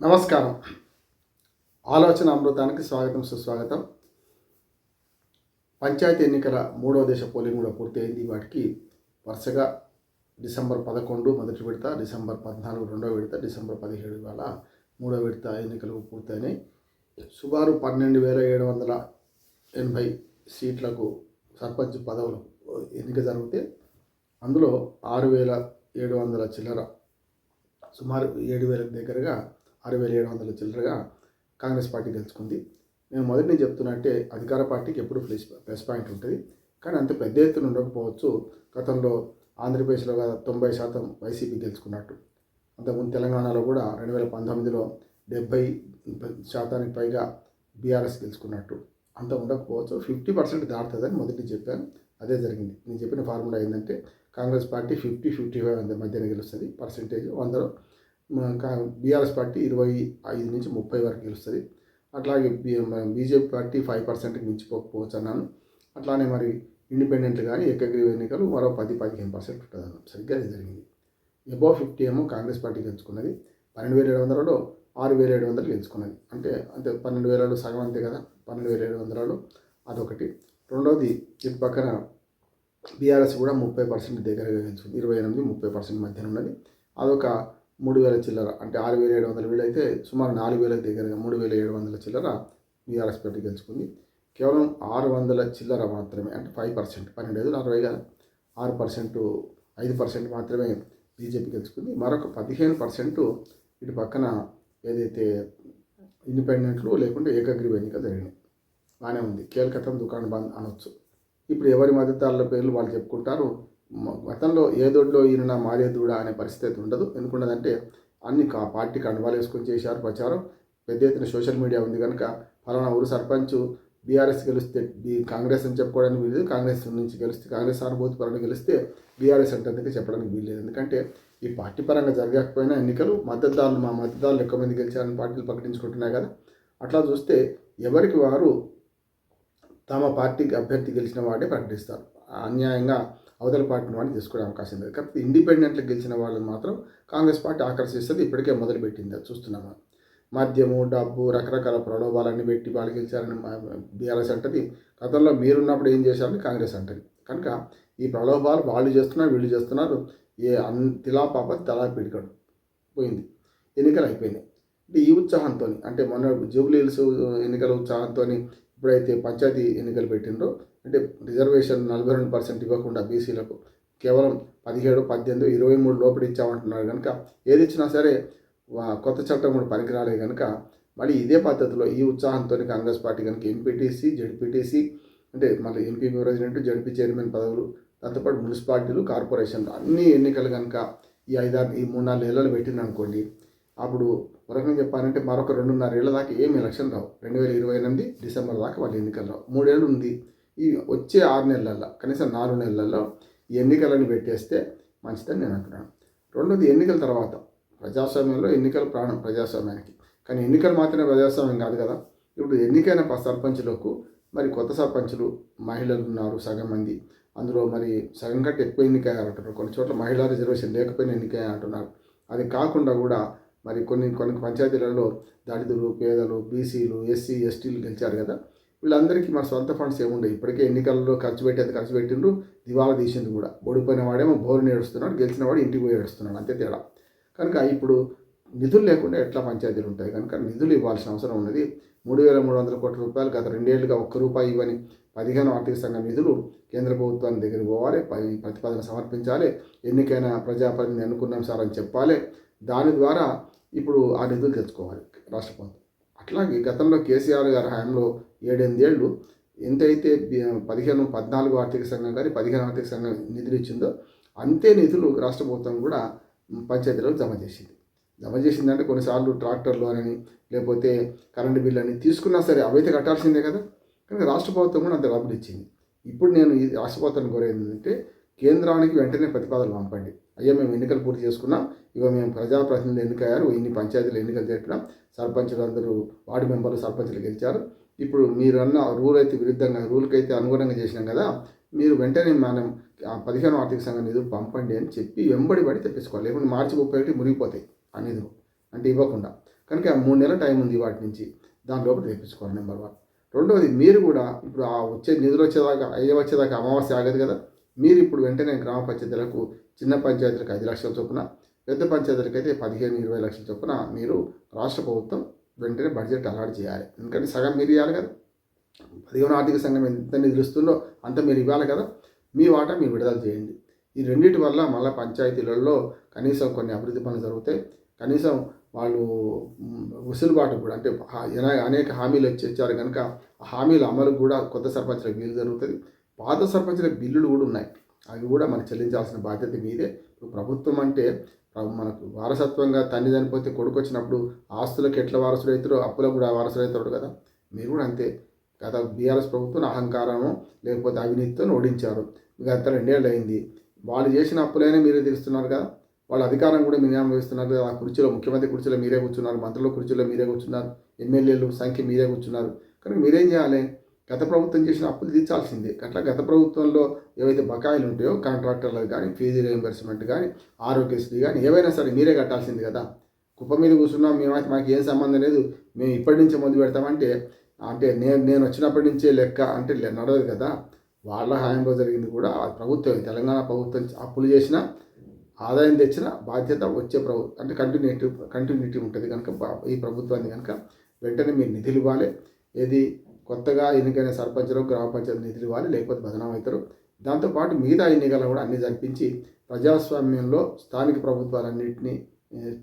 నమస్కారం. ఆలోచన అమృతానికి స్వాగతం సుస్వాగతం. పంచాయతీ ఎన్నికల మూడవ దశ పోలింగ్ కూడా పూర్తయింది. వాటికి వరుసగా డిసెంబర్ పదకొండు మొదటి విడత డిసెంబర్ పద్నాలుగు రెండవ విడత డిసెంబర్ పదిహేడు వేల మూడవ విడత ఎన్నికలు పూర్తయినాయి. సుమారు పన్నెండు వేల ఏడు వందల ఎనభై సీట్లకు సర్పంచ్ పదవులు ఎన్నిక జరిగితే అందులో ఆరు వేల ఏడు వందల చిల్లర సుమారు ఏడు వేలకు దగ్గరగా ఆరు వేల ఏడు వందల చిల్లరగా కాంగ్రెస్ పార్టీ గెలుచుకుంది. నేను మొదటి నేను చెప్తున్నట్టే అధికార పార్టీకి ఎప్పుడు ప్లస్ ప్లస్ పాయింట్ ఉంటుంది. కానీ అంత పెద్ద ఎత్తున ఉండకపోవచ్చు. గతంలో ఆంధ్రప్రదేశ్లో తొంభై శాతం వైసీపీ గెలుచుకున్నట్టు. అంతకుముందు తెలంగాణలో కూడా రెండు వేల పంతొమ్మిదిలో డెబ్బై శాతానికి పైగా బీఆర్ఎస్ గెలుచుకున్నట్టు. అంత ఉండకపోవచ్చు. ఫిఫ్టీ పర్సెంట్ దాటుతుందని మొదటి చెప్పాను. అదే జరిగింది. నేను చెప్పిన ఫార్ములా ఏంటంటే Congress party fifty fifty five మధ్యన గెలుస్తుంది. పర్సెంటేజ్ వందలో బీఆర్ఎస్ పార్టీ ఇరవై ఐదు నుంచి ముప్పై వరకు గెలుస్తుంది. అట్లాగే బీజేపీ పార్టీ ఫైవ్ పర్సెంట్కి మించిపోకపోవచ్చు అన్నాను. అట్లానే మరి ఇండిపెండెంట్ కానీ ఏకగ్రీవ ఎన్నికలు మరో పది పదిహేను పర్సెంట్ ఉంటుంది సరిగ్గా అది జరిగింది. ఎబో ఫిఫ్టీ ఏమో కాంగ్రెస్ పార్టీ గెలుచుకున్నది. పన్నెండు వేల ఏడు వందలలో ఆరు వేల ఏడు వందలు గెలుచుకున్నది. అంటే అంతే పన్నెండు వేలలో సగం అంతే కదా పన్నెండు వేల ఏడు వందలలో అదొకటి. రెండవది ఇటు పక్కన బీఆర్ఎస్ కూడా ముప్పై పర్సెంట్ దగ్గరగా గెలుచుకుంది. ఇరవై ఎనిమిది ముప్పై పర్సెంట్ మధ్యన ఉన్నది. అదొక మూడు వేల చిల్లర అంటే ఆరు వేల ఏడు వందల వీళ్ళైతే సుమారు నాలుగు వేల దగ్గరగా మూడు వేల ఏడు వందల చిల్లర బీఆర్ఎస్ పార్టీ గెలుచుకుంది. కేవలం ఆరు వందల చిల్లర మాత్రమే అంటే ఫైవ్ పర్సెంట్ పన్నెండు ఐదు అరవై కదా ఆరు పర్సెంట్ ఐదు పర్సెంట్ మాత్రమే బీజేపీ గెలుచుకుంది. మరొక పదిహేను పర్సెంట్ ఇటు పక్కన ఏదైతే ఇండిపెండెంట్లు లేకుంటే ఏకగ్రీవ ఎన్నిక జరిగినాయి. బాగానే ఉంది. కేల్కతం దుకాణం బంద్ అనొచ్చు. ఇప్పుడు ఎవరి మద్దతుదారుల పేర్లు వాళ్ళు చెప్పుకుంటారు. గతంలో ఏ దొడ్లో ఈయన మారే దూడ అనే పరిస్థితి ఉండదు. ఎందుకుండదంటే అన్ని కా పార్టీ కండువాలు వేసుకొని చేశారు ప్రచారం. పెద్ద ఎత్తున సోషల్ మీడియా ఉంది కనుక ఫలానా ఊరు సర్పంచ్ బీఆర్ఎస్ గెలిస్తే బీ కాంగ్రెస్ అని చెప్పుకోవడానికి వీలు కాంగ్రెస్ నుంచి గెలిస్తే కాంగ్రెస్ అనుభూతి పరంగా గెలిస్తే బీఆర్ఎస్ అంటే చెప్పడానికి వీల్లేదు. ఎందుకంటే ఈ పార్టీ పరంగా జరగకపోయినా ఎన్నికలు మద్దతుదారులు మా మద్దతుదారులు ఎక్కువ మంది గెలిచారని పార్టీలు ప్రకటించుకుంటున్నాయి కదా. అట్లా చూస్తే ఎవరికి వారు తమ పార్టీకి అభ్యర్థి గెలిచిన వాడే ప్రకటిస్తారు. అన్యాయంగా అవతల పార్టీని వాడిని తీసుకునే అవకాశం లేదు. కాకపోతే ఇండిపెండెంట్లు గెలిచిన వాళ్ళని మాత్రం కాంగ్రెస్ పార్టీ ఆకర్షిస్తుంది. ఇప్పటికే మొదలుపెట్టింది చూస్తున్నాము. మద్యము డబ్బు రకరకాల ప్రలోభాలన్నీ పెట్టి వాళ్ళు గెలిచారని బీఆర్ఎస్ అంటది. గతంలో మీరున్నప్పుడు ఏం చేశారని కాంగ్రెస్ అంటది. కనుక ఈ ప్రలోభాలు వాళ్ళు చేస్తున్నారు వీళ్ళు చేస్తున్నారు. ఏ అన్ తిలా పాప తలా పిడికడు పోయింది. ఎన్నికలు అయిపోయినాయి. అంటే ఈ ఉత్సాహంతో అంటే మొన్న జూబ్లీ హిల్స్ ఎన్నికల ఉత్సాహంతో ఇప్పుడైతే పంచాయతీ ఎన్నికలు పెట్టిండ్రో అంటే రిజర్వేషన్ నలభై రెండు పర్సెంట్ ఇవ్వకుండా బీసీలకు కేవలం పదిహేడు పద్దెనిమిది ఇరవై మూడు లోపల ఇచ్చామంటున్నారు కనుక ఏది ఇచ్చినా సరే వా- కొత్త చట్టం కూడా పనికిరాలే కనుక మళ్ళీ ఇదే పద్ధతిలో ఈ ఉత్సాహంతో కాంగ్రెస్ పార్టీ కనుక ఎంపీటీసీ జడ్పీటీసీ అంటే మళ్ళీ ఎంపీ ప్రెసిడెంట్ జడ్పీ చైర్మన్ పదవులు దాంతోపాటు మున్సిపాలిటీలు కార్పొరేషన్లు అన్ని ఎన్నికలు కనుక ఈ ఐదారు ఈ మూడు నాలుగు ఏళ్ళలు పెట్టింది అనుకోండి అప్పుడు వరకు చెప్పాలంటే మరొక రెండున్నర ఏళ్ళ దాకా ఏం ఎలక్షన్ రావు. రెండు వేల ఇరవై ఎనిమిది డిసెంబర్ దాకా వాళ్ళు ఎన్నికలు రావు. మూడేళ్ళు ఉంది. ఈ వచ్చే ఆరు నెలల్లో కనీసం నాలుగు నెలల్లో ఈ ఎన్నికలను పెట్టేస్తే మంచిదని నేను అంటున్నాను రెండోది ఎన్నికల తర్వాత ప్రజాస్వామ్యంలో ఎన్నికల ప్రాణం ప్రజాస్వామ్యానికి. కానీ ఎన్నికలు మాత్రమే ప్రజాస్వామ్యం కాదు కదా. ఇప్పుడు ఎన్నికైన సర్పంచులకు మరి కొత్త సర్పంచులు మహిళలు ఉన్నారు సగం మంది. అందులో మరి సగం కంటే ఎక్కువ ఎన్నికయ్యారు అంటున్నారు కొన్ని చోట్ల మహిళా రిజర్వేషన్ లేకపోయినా ఎన్నికయ్యారు అంటున్నారు అది కాకుండా కూడా మరి కొన్ని కొన్ని పంచాయతీలలో దళితులు పేదలు బీసీలు ఎస్సీ ఎస్టీలు గెలిచారు కదా. వీళ్ళందరికీ మన సొంత ఫండ్స్ ఏముండవు. ఇప్పటికే ఎన్నికల్లో ఖర్చు పెట్టేది ఖర్చు పెట్టిండ్రు? దివాలా తీసింది కూడా. ఓడిపోయిన వాడేమో బోరుని ఏడుస్తున్నాడు గెలిచిన వాడు ఇంటికి పోయి ఏడుస్తున్నాడు. అంతే తేడా. కనుక ఇప్పుడు నిధులు లేకుండా ఎట్లా పంచాయతీలు ఉంటాయి? కనుక నిధులు ఇవ్వాల్సిన అవసరం ఉన్నది. మూడు వేల మూడు వందల కోట్ల రూపాయలు గత రెండేళ్ళుగా ఒక్క రూపాయి ఇవ్వని పదిహేను ఆర్థిక సంఘం నిధులు కేంద్ర ప్రభుత్వాన్ని దగ్గర పోవాలి. ప్రతిపాదన సమర్పించాలి. ఎన్నికైన ప్రజాప్రతినిధి అనుకున్నాం సార్ అని చెప్పాలి. దాని ద్వారా ఇప్పుడు ఆ నిధులు తెచ్చుకోవాలి. రాష్ట్ర ప్రభుత్వం. అట్లాగే గతంలో కేసీఆర్ గారి హయాంలో ఏడెనిమిదేళ్ళు ఎంతైతే పదిహేను పద్నాలుగు ఆర్థిక సంఘం కానీ పదిహేను ఆర్థిక సంఘం నిధులు ఇచ్చిందో అంతే నిధులు రాష్ట్ర ప్రభుత్వం కూడా పంచాయతీలకు జమ చేసింది. జమ చేసిందంటే కొన్నిసార్లు ట్రాక్టర్లు అని లేకపోతే కరెంటు బిల్లు అని తీసుకున్నా సరే అవైతే కట్టాల్సిందే కదా. కానీ రాష్ట్ర ప్రభుత్వం కూడా అంత డబ్బులు ఇచ్చింది. ఇప్పుడు నేను ఈ రాష్ట్ర ప్రభుత్వం కోరేది ఏంటంటే కేంద్రానికి వెంటనే ప్రతిపాదనలు పంపండి. అయ్యా మేము ఎన్నికలు పూర్తి చేసుకున్నాం. ఇక మేము ప్రజాప్రతినిధులు ఎన్నికయ్యారు. ఇన్ని పంచాయతీలు ఎన్నికలు జరిపినాం. సర్పంచులు అందరూ వార్డు మెంబర్లు సర్పంచులు గెలిచారు. ఇప్పుడు మీరు అన్న రూల్ అయితే విరుద్ధంగా రూల్కి అయితే అనుగుణంగా చేసినాం కదా మీరు వెంటనే మనం ఆ పదిహేను ఆర్థిక సంఘం నిధులు పంపండి అని చెప్పి వెంబడి పడి తెప్పించుకోవాలి. లేకుంటే మార్చి ముప్పై ఒకటి మురిగిపోతాయి ఆ నిధులు అంటే ఇవ్వకుండా. కనుక మూడు నెలల టైం ఉంది వాటి నుంచి. దాని లోపల తెప్పించుకోవాలి నెంబర్ వన్. రెండవది మీరు కూడా ఇప్పుడు ఆ వచ్చే నిధులు వచ్చేదాకా అయ్యే వచ్చేదాకా అమావాస్య ఆగదు కదా. మీరు ఇప్పుడు వెంటనే గ్రామ పంచాయతీలకు చిన్న పంచాయతీలకు ఐదు లక్షల చొప్పున పెద్ద పంచాయతీలకు అయితే పదిహేను ఇరవై లక్షల చొప్పున మీరు రాష్ట్ర ప్రభుత్వం వెంటనే బడ్జెట్ అలాట్ చేయాలి. ఎందుకంటే సగం మీరు ఇవ్వాలి కదా. పదిహేను ఆర్థిక సంఘం ఎంత నిధులు ఇస్తుందో అంత మీరు ఇవ్వాలి కదా. మీ వాటా మీరు విడుదల చేయండి. ఈ రెండింటి వల్ల మళ్ళీ పంచాయతీలలో కనీసం కొన్ని అభివృద్ధి పనులు జరుగుతాయి. కనీసం వాళ్ళు వసులుబాటు వెసులుబాటు కూడా అంటే హా- అనేక హామీలు వచ్చి ఇచ్చారు కనుక ఆ హామీల అమలు కూడా కొత్త సర్పంచులకు వీలు జరుగుతుంది. పాత సర్పంచుల బిల్లులు కూడా ఉన్నాయి. అవి కూడా మనకు చెల్లించాల్సిన బాధ్యత మీదే. ఇప్పుడు ప్రభుత్వం అంటే మనకు వారసత్వంగా తండ్రి చనిపోతే కొడుకు వచ్చినప్పుడు ఆస్తులకు ఎట్లా వారసులు అవుతారో అప్పులకు కూడా వారసులు అవుతాడు కదా. మీరు కూడా అంతే. గత బీఆర్ఎస్ ప్రభుత్వం అహంకారము లేకపోతే అవినీతితో ఓడించారు. గత రెండేళ్ళు అయింది. వాళ్ళు చేసిన అప్పులైనా మీరే తీరుస్తున్నారు కదా. వాళ్ళ అధికారం కూడా మీరే అనుభవిస్తున్నారు కదా. ఆ కుర్చీలో ముఖ్యమంత్రి కుర్చీలో మీరే కూర్చున్నారు మంత్రుల కుర్చీలో మీరే కూర్చున్నారు ఎమ్మెల్యేలు సంఖ్య మీరే కూర్చున్నారు. కానీ మీరేం చేయాలి? గత ప్రభుత్వం చేసిన అప్పులు తీర్చాల్సిందే. అట్లా గత ప్రభుత్వంలో ఏవైతే బకాయిలు ఉంటాయో కాంట్రాక్టర్లకు కానీ ఫీజు రియంబర్స్మెంట్ కానీ ఆరోగ్యశ్రీ కానీ ఏవైనా సరే మీరే కట్టాల్సింది కదా. కుప్ప మీద కూర్చున్నాం మేమైతే మాకు ఏం సంబంధం లేదు మేము ఇప్పటి నుంచే ముందు పెడతామంటే అంటే నేను నేను వచ్చినప్పటి నుంచే లెక్క అంటే లే- నడవదు కదా. వాళ్ళ హాయంలో జరిగింది కూడా ప్రభుత్వం తెలంగాణ ప్రభుత్వం అప్పులు చేసిన ఆదాయం తెచ్చిన బాధ్యత వచ్చే ప్రభు అంటే కంటిన్యూటీ కంటిన్యూటీ ఉంటుంది కనుక ఈ ప్రభుత్వాన్ని కనుక వెంటనే మీరు నిధులు ఇవ్వాలి. ఏది కొత్తగా ఎన్నికైన సర్పంచులు గ్రామ పంచాయతీ నిధులు ఇవ్వాలి లేకపోతే బదనాం అవుతారు దాంతోపాటు మిగతా ఎన్నికలను కూడా అన్ని జరిపించి ప్రజాస్వామ్యంలో స్థానిక ప్రభుత్వాలన్నింటినీ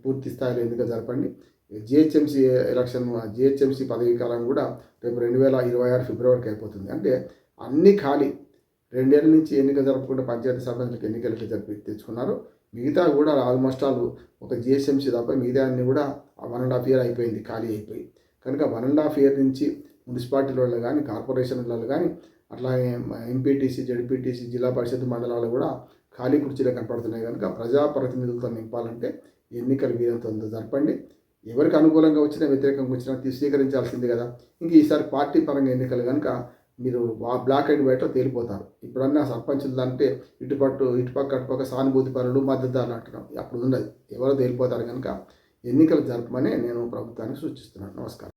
పూర్తి స్థాయిలో ఎన్నిక జరపండి. జిహెచ్ఎంసీ ఎలక్షన్ జిహెచ్ఎంసీ పదవీ కాలం కూడా రేపు రెండు వేల ఇరవై ఆరు ఫిబ్రవరికి అయిపోతుంది. అంటే అన్ని ఖాళీ. రెండేళ్ళ నుంచి ఎన్నిక జరపకుండా పంచాయతీ సర్పంచులకు ఎన్నికలకి జరిపి తెచ్చుకున్నారు. మిగతా కూడా ఆల్మోస్ట్ ఆల్ ఒక జిహెచ్ఎంసీ తప్ప మిగతా అన్ని కూడా వన్ అండ్ హాఫ్ ఇయర్ అయిపోయింది ఖాళీ అయిపోయి. కనుక వన్ అండ్ హాఫ్ ఇయర్ నుంచి మున్సిపాలిటీలలో కానీ కార్పొరేషన్లలో కానీ అట్లాగే ఎంపీటీసీ జడ్పీటీసీ జిల్లా పరిషత్ మండలాలు కూడా ఖాళీ కుర్చీలు కనపడుతున్నాయి కనుక ప్రజాప్రతినిధులతో నింపాలంటే ఎన్నికలు వీరంతో జరపండి. ఎవరికి అనుకూలంగా వచ్చినా వ్యతిరేకంగా వచ్చినా స్వీకరించాల్సింది కదా. ఇంక ఈసారి పార్టీ పరంగా ఎన్నికలు కనుక మీరు బ్లాక్ అండ్ వైట్లో తేలిపోతారు. ఇప్పుడన్నా సర్పంచులు అంటే ఇటుపట్టు ఇటుపక్క అటుపక్క సానుభూతి పనులు మద్దతుదారులు అంటున్నాం. అప్పుడు ఉండదు. ఎవరో తేలిపోతారు కనుక ఎన్నికలు జరపమని నేను ప్రభుత్వానికి సూచిస్తున్నాను. నమస్కారం.